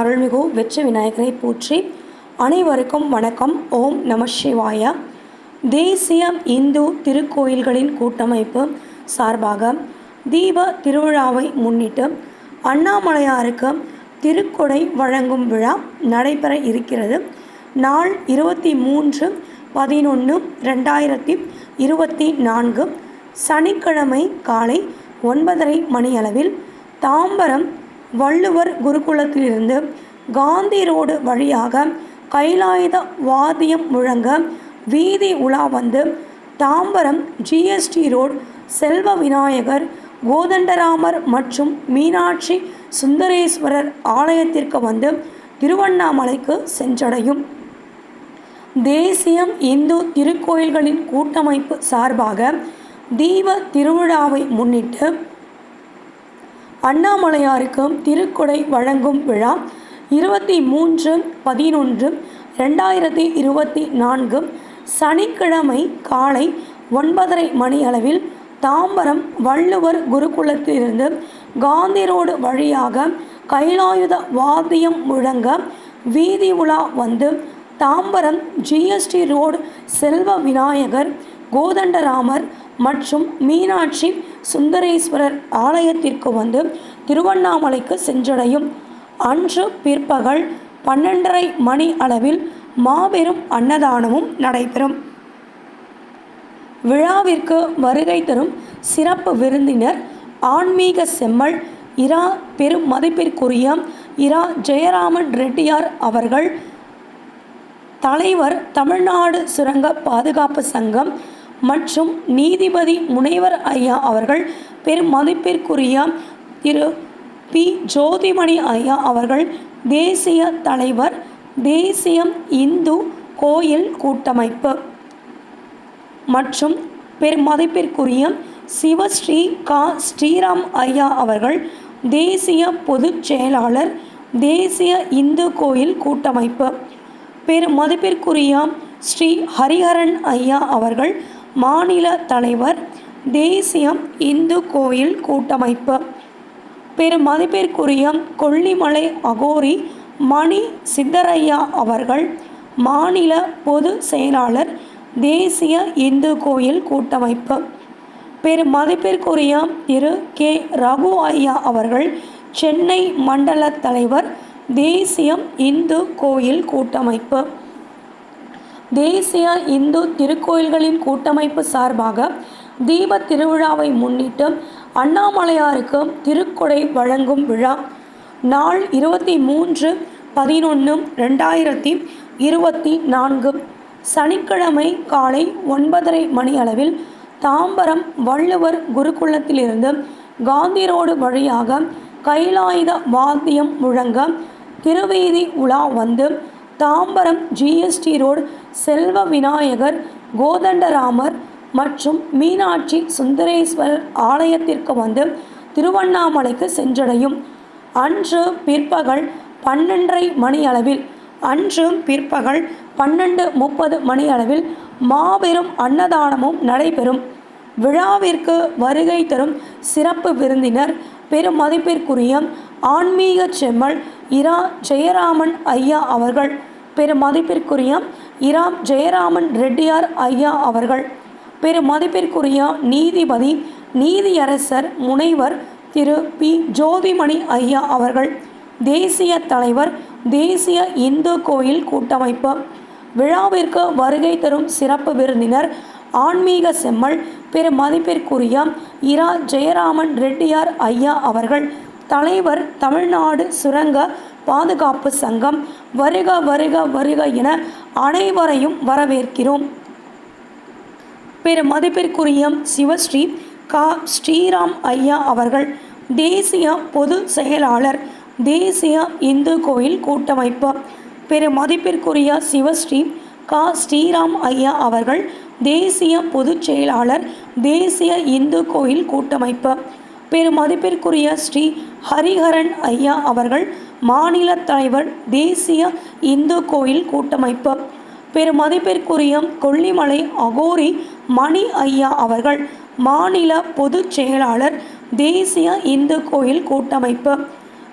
அருள்மிகு வெற்றி விநாயகரை போற்றி அனைவருக்கும் வணக்கம். ஓம் நம சிவாய. தேசிய இந்து திருக்கோயில்களின் கூட்டமைப்பு சார்பாக தீப திருவிழாவை முன்னிட்டு அண்ணாமலையாருக்கு திருக்கொடை வழங்கும் விழா நடைபெற இருக்கிறது. நாள் இருபத்தி மூன்று பதினொன்று ரெண்டாயிரத்தி இருபத்தி நான்கு. சனிக்கிழமை காலை ஒன்பதரை மணியளவில் தாம்பரம் வள்ளுவர் குருகுலத்திலிருந்து காந்தி ரோடு வழியாக கைலாயுத வாத்தியம் முழங்க வீதி உலா வந்து தாம்பரம் ஜிஎஸ்டி ரோடு செல்வ விநாயகர் கோதண்டராமர் மற்றும் மீனாட்சி சுந்தரேஸ்வரர் ஆலயத்திற்கு வந்து திருவண்ணாமலைக்கு சென்றடையும். தேசியம் இந்து திருக்கோயில்களின் கூட்டமைப்பு சார்பாக தீப திருவிழாவை முன்னிட்டு அண்ணாமலையாருக்கு திருக்கொடை வழங்கும் விழா இருபத்தி மூன்று பதினொன்று ரெண்டாயிரத்தி இருபத்தி நான்கு சனிக்கிழமை காலை ஒன்பதரை மணி அளவில் தாம்பரம் வள்ளுவர் குருகுலத்திலிருந்து காந்தி ரோடு வழியாக கைலாயுத வாத்தியம் முழங்க வீதி உலா வந்து தாம்பரம் ஜிஎஸ்டி ரோடு செல்வ விநாயகர் கோதண்டராமர் மற்றும் மீனாட்சி சுந்தரேஸ்வரர் ஆலயத்திற்கு வந்து திருவண்ணாமலைக்கு சென்றடையும். அன்று பிற்பகல் பன்னெண்டரை மணி அளவில் மாபெரும் அன்னதானமும் நடைபெறும். விழாவிற்கு வருகை தரும் சிறப்பு விருந்தினர் ஆன்மீக செம்மல் இரா பெரும் மதிப்பிற்குரிய இரா ஜெயராமன் ரெட்டியார் அவர்கள் தலைவர் தமிழ்நாடு சுரங்க பாதுகாப்பு சங்கம் மற்றும் நீதிபதி முனைவர் ஐயா அவர்கள் பெரும் மதிப்பிற்குரிய திரு பி. ஜோதிமணி ஐயா அவர்கள் தேசிய தலைவர் தேசியம் இந்து கோயில் கூட்டமைப்பு. மற்றும் பெருமதிப்பிற்குரிய சிவஸ்ரீ கா. ஸ்ரீராம் ஐயா அவர்கள் தேசிய பொதுச் செயலாளர் தேசிய இந்து கோயில் கூட்டமைப்பு. பெருமதிப்பிற்குரிய ஸ்ரீ ஹரிஹரன் ஐயா அவர்கள் மாநில தலைவர் தேசியம் இந்து கோயில் கூட்டமைப்பு. பெரும் மதிப்பிற்குரிய கொல்லிமலை அகோரி மணி சித்தரையா அவர்கள் மாநில பொது செயலாளர் தேசிய இந்து கோயில் கூட்டமைப்பு. பெரும் மதிப்பிற்குரிய திரு கே ரகு ஐயா அவர்கள் சென்னை மண்டல தலைவர் தேசியம் இந்து கோயில் கூட்டமைப்பு. தேசிய இந்து திருக்கோயில்களின் கூட்டமைப்பு சார்பாக தீப திருவிழாவை முன்னிட்டு அண்ணாமலையாருக்கு திருக்கொடை வழங்கும் விழா நாள் இருபத்தி மூன்று பதினொன்று ரெண்டாயிரத்தி இருபத்தி நான்கு. சனிக்கிழமை காலை ஒன்பதரை மணி அளவில் தாம்பரம் வள்ளுவர் குருகுலத்திலிருந்து காந்தி ரோடு வழியாக கைலாயுத வாத்தியம் முழங்க திருவீதி உலா வந்து தாம்பரம் ஜிஎஸ்டி ரோடு செல்வ விநாயகர் கோதண்டராமர் மற்றும் மீனாட்சி சுந்தரேஸ்வரர் ஆலயத்திற்கு வந்து திருவண்ணாமலைக்கு சென்றடையும். அன்று பிற்பகல் பன்னெண்டரை மணி அளவில் அன்று பிற்பகல் பன்னெண்டு முப்பது மணி அளவில் மாபெரும் அன்னதானமும் நடைபெறும். விழாவிற்கு வருகை தரும் சிறப்பு விருந்தினர் பெரும் மதிப்பிற்குரிய ஆன்மீக செம்மல் இரா ஜெயராமன் ஐயா அவர்கள். பெரு மதிப்பிற்குரிய இரா ஜெயராமன் ரெட்டியார் ஐயா அவர்கள். பெரு மதிப்பிற்குரிய நீதிபதி நீதியரசர் முனைவர் திரு பி. ஜோதிமணி ஐயா அவர்கள். தேசிய தலைவர் தேசிய இந்து கோயில் கூட்டமைப்பு. விழாவிற்கு வருகை தரும் சிறப்பு விருந்தினர் ஆன்மீக செம்மல். பெரு மதிப்பிற்குரிய இரா ஜெயராமன் ரெட்டியார் ஐயா அவர்கள். தலைவர் தமிழ்நாடு சுரங்க பாதுகாப்பு சங்கம் வருக வருக வருக என அனைவரையும் வரவேற்கிறோம். பெரு மதிப்பிற்குரிய சிவஸ்ரீ கா ஸ்ரீராம் ஐயா அவர்கள் தேசிய பொது செயலாளர் தேசிய இந்து கோயில் கூட்டமைப்பு. பெரு மதிப்பிற்குரிய சிவஸ்ரீ கா ஸ்ரீராம் ஐயா அவர்கள் தேசிய பொதுச் செயலாளர் தேசிய இந்து கோயில் கூட்டமைப்பு. பெரு மதிப்பிற்குரிய ஸ்ரீ ஹரிஹரன் ஐயா அவர்கள் மாநில தலைவர் தேசிய இந்து கோயில் கூட்டமைப்பு. பெருமதிப்பிற்குரிய கொல்லிமலை அகோரி மணி ஐயா அவர்கள் மாநில பொதுச் செயலாளர் தேசிய இந்து கோயில் கூட்டமைப்பு.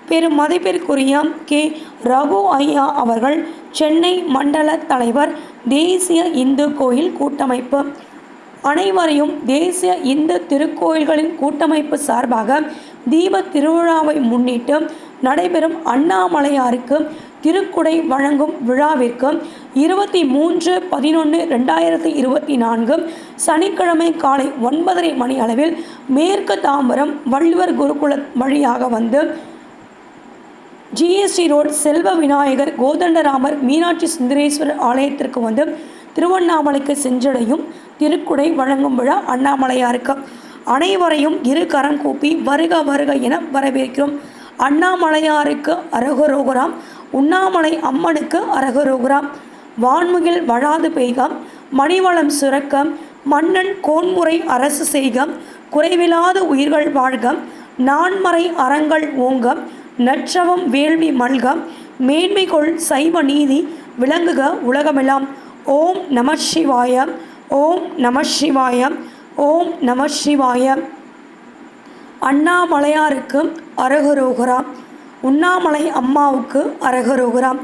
பெருமதிப்பிற்குரிய கே. ரகு ஐயா அவர்கள் சென்னை மண்டல தலைவர் தேசிய இந்து கோயில் கூட்டமைப்பு. அனைவரையும் தேசிய இந்து திருக்கோயில்களின் கூட்டமைப்பு சார்பாக தீப திருவிழாவை முன்னிட்டு நடைபெறும் அண்ணாமலையாருக்கு திருக்குடை வழங்கும் விழாவிற்கு இருபத்தி மூன்று பதினொன்று ரெண்டாயிரத்தி இருபத்தி நான்கு சனிக்கிழமை காலை ஒன்பதரை மணி அளவில் மேற்கு தாம்பரம் வள்ளுவர் குருகுல வழியாக வந்து ஜிஎஸ்டி ரோட் செல்வ விநாயகர் கோதண்டராமர் மீனாட்சி சுந்தரேஸ்வரர் ஆலயத்திற்கு வந்து திருவண்ணாமலைக்கு சென்றடையும் திருக்குடை வழங்கும் விழா அண்ணாமலையாருக்கு. அனைவரையும் இரு கரம் கூப்பி வருக வருக என வரவேற்கிறோம். அண்ணாமலையாருக்கு அரகுரோகுராம் உண்ணாமலை அம்மனுக்கு அரகரோகுராம் வான்முகில் வழாது பெய்கம் மணிவளம் சுரக்கம் மன்னன் கோன்முறை அரசு செய்கம் குறைவிலாத உயிர்கள் வாழ்கம் நான்மறை அறங்கள் ஓங்கம் நற்றவம் வேள்வி மல்கம் மேன்மைகொள் சைவ நீதி விளங்குக உலகமெல்லாம் ஓம் நம சிவாயம் ஓம் நம சிவாயம் ஓம் நம சிவாயம். அண்ணாமலையாருக்கு அரகரோகரா உண்ணாமலை அம்மாவுக்கு அரகரோகராம்.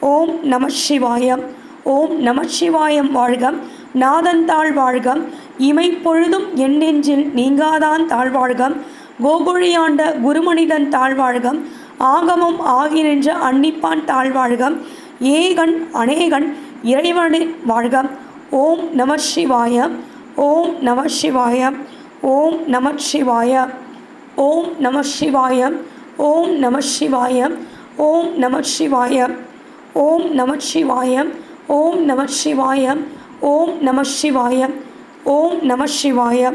ஓம் நம சிவாயம். ஓம் நம சிவாயம் வாழ்க. நாதன் தாழ் இமை இமைப்பொழுதும் என் நெஞ்சில் நீங்காதான் தாழ்வாழ்கம் கோகுழியாண்ட குருமனிதன் தாழ்வாழ்கம் ஆகமம் ஆகி நின்ற அன்னிப்பான் தாழ்வாழ்கம் ஏகன் அநேகன் இறைவனின் வாழ்கம் ஓம் நம சிவாய ஓம் நம சிவாய ஓம் நம சிவாய ஓம் நம சிவாய ஓம் நம சிவாய ஓம் நம சிவாய ஓம் நம சிவாய ஓம் நம சிவாய ஓம் நம சிவாய ஓம் நம சிவாயம்.